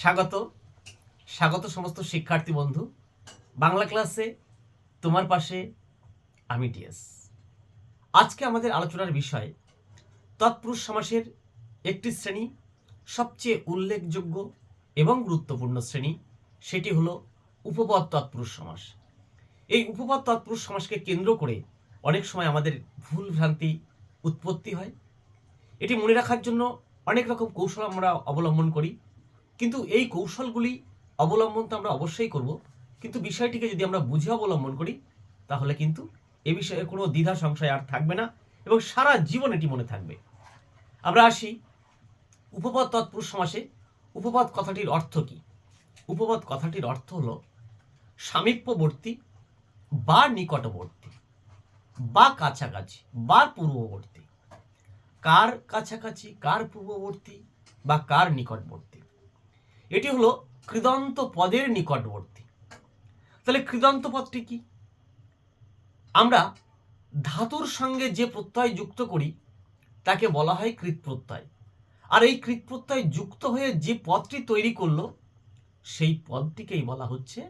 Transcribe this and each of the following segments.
স্বাগত। স্বাগত সমস্ত শিক্ষার্থী বন্ধু। বাংলা ক্লাসে তোমার পাশে আমি টিএস আজকে আমাদের আলোচনার বিষয়, তৎপুরুষ সমাসের একটি শ্রেণি, সবচেয়ে উল্লেখযোগ্য এবং গুরুত্বপূর্ণ শ্রেণি, সেটি হলো উপপদ তৎপুরুষ সমাস। এই উপপদ তৎপুরুষ সমাসকে কেন্দ্র করে অনেক সময় আমাদের ভুল ভ্রান্তি উৎপত্তি হয়। এটি মনে রাখার জন্য অনেক রকম কৌশল আমরা অবলম্বন করি। কিন্তু এই কৌশলগুলি অবলম্বন তো আমরা অবশ্যই করব। কিন্তু বিষয়টিকে যদি আমরা বুঝে অবলম্বন করি, তাহলে কিন্তু এ বিষয়ে কোনো দ্বিধা সংশয় আর থাকবে না এবং সারা জীবন এটি মনে থাকবে। আমরা আসি উপপদ তৎপুরুষ সমাসে। উপপদ কথাটির অর্থ কী? উপপদ কথাটির অর্থ হলো সামীপ্যবর্তী বা নিকটবর্তী, বা কাছাকাছি, বা পূর্ববর্তী। কার কাছাকাছি, কার পূর্ববর্তী, বা কার নিকটবর্তী? এটি হলো কৃদন্ত পদের নিকটবর্তী। তাহলে কৃদন্ত পদটি কি? আমরা ধাতুর সঙ্গে যে প্রত্যয় যুক্ত করি, তাকে বলা হয় কৃত প্রত্যয় আর এই কৃত প্রত্যয় যুক্ত হয়ে যে পদটি তৈরি করল, সেই পদটিকেই বলা হচ্ছে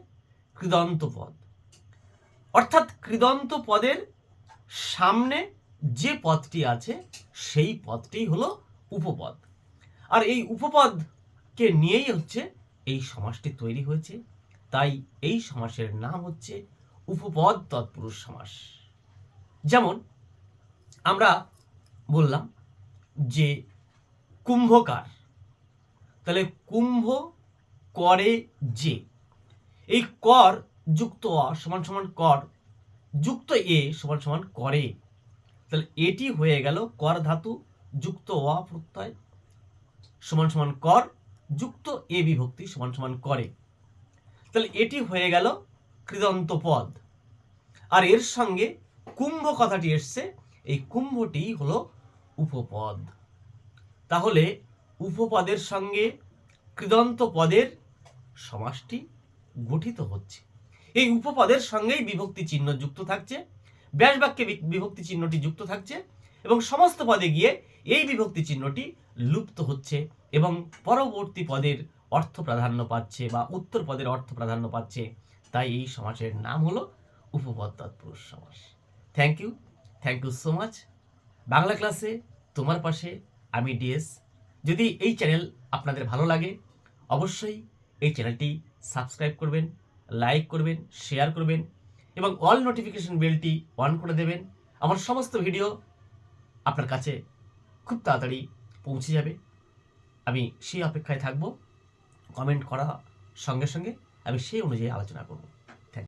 কৃদন্ত পদ অর্থাৎ কৃদন্ত পদের সামনে যে পদটি আছে, সেই পদটি হলো উপপদ। আর এই উপপদকে নিয়েই হচ্ছে এই সমাসটি তৈরি হয়েছে। তাই এই সমাসের নাম হচ্ছে উপপদ তৎপুরুষ সমাস যেমন আমরা বললাম যে কুম্ভকার। তাহলে কুম্ভ করে যে। এই কর যুক্ত অ সমান সমান কর, যুক্ত এ সমান সমান করে। তাহলে এটি হয়ে গেল কর ধাতু যুক্ত অ প্রত্যয়, সমান সমান কর যুক্ত এ বিভক্তি সমান সমান করে। তাহলে এটি হয়ে গেল কৃদন্ত পদ। আর এর সঙ্গে কুম্ভ কথাটি এসছে, এই কুম্ভটি হলো উপপদ। তাহলে উপপদের সঙ্গে কৃদন্ত পদের সমাসটি গঠিত হচ্ছে। এই উপপদের সঙ্গেই বিভক্তি চিহ্ন যুক্ত থাকছে ব্যাস বাক্যে বিভক্তি চিহ্নটি যুক্ত থাকছে এবং সমস্ত পদে গিয়ে এই বিভক্তি চিহ্নটি লুপ্ত হচ্ছে। এবং পরবর্তী পদের অর্থ প্রাধান্য পাচ্ছে বা উত্তর পদের অর্থ প্রাধান্য পাচ্ছে, তাই এই সমাসের নাম হলো উপপদ তৎপুরুষ সমাস। Thank you thank you so much Bangla ক্লাসে তোমার পাশে আমি ডিএস যদি এই চ্যানেল আপনাদের ভালো লাগে, অবশ্যই এই চ্যানেলটি সাবস্ক্রাইব করবেন, লাইক করবেন, শেয়ার করবেন এবং অল নোটিফিকেশন বেলটি অন করে দেবেন। আমার সমস্ত ভিডিও আপনার কাছে খুব তাড়াতাড়ি পৌঁছে যাবে। আমি সেই অপেক্ষায় থাকব। কমেন্ট করা সঙ্গে সঙ্গে আমি সেই অনুযায়ী আলোচনা করব।